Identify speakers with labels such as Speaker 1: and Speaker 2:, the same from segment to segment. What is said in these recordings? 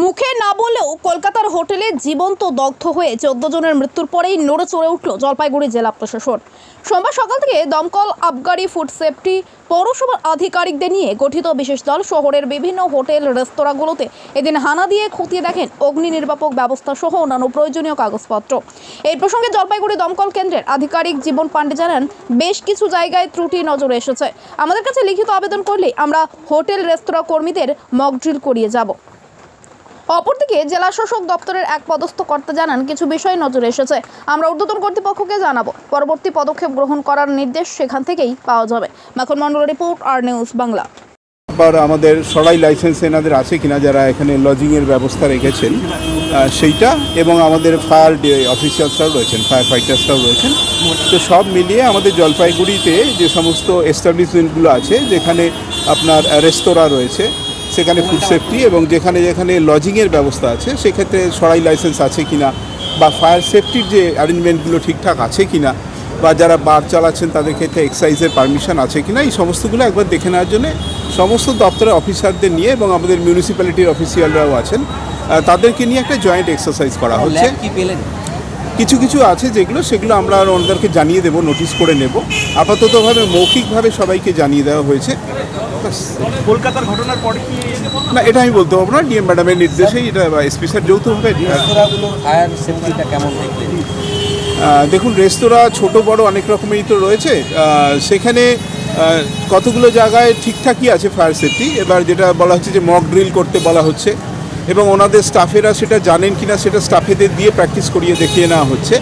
Speaker 1: মুখে না বলেও কলকাতার হোটেলে জীবন্ত দগ্ধ হয়ে চোদ্দ জনের মৃত্যুর পরেই নড়ে চড়ে উঠল জলপাইগুড়ি জেলা প্রশাসন। সোমবার সকাল থেকে দমকল, আবগারি, ফুড সেফটি, পৌরসভার আধিকারিকদের নিয়ে গঠিত বিশেষ দল শহরের বিভিন্ন হোটেল, রেস্তোরাঁগুলোতে এদিন হানা দিয়ে খতিয়ে দেখেন অগ্নি নির্বাপক ব্যবস্থা সহ অন্যান্য প্রয়োজনীয় কাগজপত্র। এই প্রসঙ্গে জলপাইগুড়ি দমকল কেন্দ্রের আধিকারিক জীবন পাণ্ডে জানান, বেশ কিছু জায়গায় ত্রুটি নজরে এসেছে। আমাদের কাছে লিখিত আবেদন করলে আমরা হোটেল, রেস্তোরাঁ কর্মীদের মকড্রিল করিয়ে যাব। অপরদিকে জেলা শাসক দপ্তরের এক পদস্থ কর্তা জানান, কিছু বিষয় নজরে এসেছে। আমরা ঊর্ধ্বতন কর্তৃপক্ষকে জানাব। পরবর্তী পদক্ষেপ গ্রহণ করার নির্দেশ সেখান থেকেই পাওয়া যাবে। Makhan Mondal report, R News Bangla.
Speaker 2: আবার আমাদের সরাই লাইসেন্স এনাদের আছে কিনা, যারা এখানে লজিংয়ের ব্যবস্থা রেখেছেন সেইটা এবং আমাদের ফায়ার অফিসিয়ালসরাও রয়েছেন, ফায়ার ফাইটার্সরাও রয়েছেন। তো সব মিলিয়ে আমাদের জলপাইগুড়িতে যে সমস্ত এস্টাবলিশমেন্টগুলো আছে, যেখানে আপনার রেস্তোরাঁ রয়েছে সেখানে ফুড সেফটি এবং যেখানে যেখানে লজিংয়ের ব্যবস্থা আছে সেক্ষেত্রে সরাই লাইসেন্স আছে কিনা বা ফায়ার সেফটির যে অ্যারেঞ্জমেন্টগুলো ঠিকঠাক আছে কিনা বা যারা বার চালাচ্ছেন তাদের ক্ষেত্রে এক্সাইজের পারমিশন আছে কিনা এই সমস্তগুলো একবার দেখে নেওয়ার জন্য সমস্ত দপ্তরের অফিসারদের নিয়ে এবং আমাদের মিউনিসিপ্যালিটির অফিসিয়ালরাও আছেন তাদেরকে নিয়ে একটা জয়েন্ট এক্সারসাইজ করা হচ্ছে।
Speaker 3: কি
Speaker 2: কিছু কিছু আছে যেগুলো সেগুলো আমরা আর ওনাদেরকে জানিয়ে দেবো নোটিশ করে নেব। আপাততভাবে মৌখিকভাবে সবাইকে জানিয়ে দেওয়া হয়েছে।
Speaker 4: কলকাতার ঘটনার পরে কি
Speaker 2: না এটা আমি বলতে পারব না। ডিএম ম্যাডামের নির্দেশেই এটা এসপি স্যার যৌথভাবে
Speaker 3: রেস্তোরাঁগুলো ফায়ার সেফটিটা কেমন দেখলেন?
Speaker 2: দেখুন রেস্তোরাঁ ছোট বড় অনেক রকমেরই তো রয়েছে। সেখানে কতগুলো জায়গায় ঠিকঠাকই আছে ফায়ার সেফটি। এবার যেটা বলা হচ্ছে যে মক ড্রিল করতে বলা হচ্ছে। এবং ওনাদের স্টাফেরা সেটা জানেন কিনা সেটা স্টাফেদের দিয়ে প্র্যাকটিস করিয়ে দেখিয়ে নেওয়া হচ্ছে।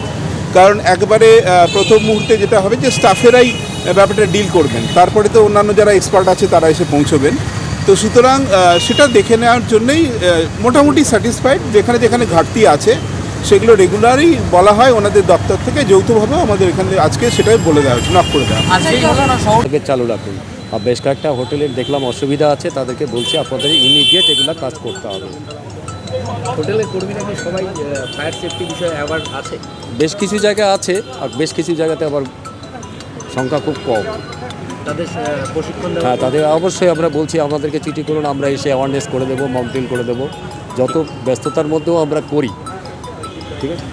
Speaker 2: কারণ একবারে প্রথম মুহূর্তে যেটা হবে যে স্টাফেরাই ব্যাপারটা ডিল করবেন। তারপরে তো অন্যান্য যারা এক্সপার্ট আছে তারা এসে পৌঁছবেন। তো সুতরাং সেটা দেখে নেওয়ার জন্যই মোটামুটি স্যাটিসফাইড যেখানে যেখানে ঘাটতি আছে সেগুলো রেগুলারই বলা হয় ওনাদের দপ্তর থেকে যৌথভাবে আমাদের এখানে আজকে সেটাই বলে দেওয়া হচ্ছে নক করে দেওয়া হচ্ছে।
Speaker 5: চালু রাখুন। আর বেশ কয়েকটা হোটেলের দেখলাম অসুবিধা আছে তাদেরকে বলছি আপনাদের ইমিডিয়েট এগুলো কাজ করতে হবে।
Speaker 3: হোটেলের কর্মীরা কি সবাই ফায়ার সেফটি বিষয়ে অ্যাওয়ার্ড আছে?
Speaker 5: বেশ কিছু জায়গা আছে আর বেশ কিছু জায়গাতে আবার সংখ্যা খুব কম। হ্যাঁ তাদের অবশ্যই আমরা বলছি আমাদেরকে চিঠি করুন আমরা এসে অ্যাওয়ারনেস করে দেবো মকড্রিল করে দেবো। যত ব্যস্ততার মধ্যেও আমরা করি। ঠিক আছে?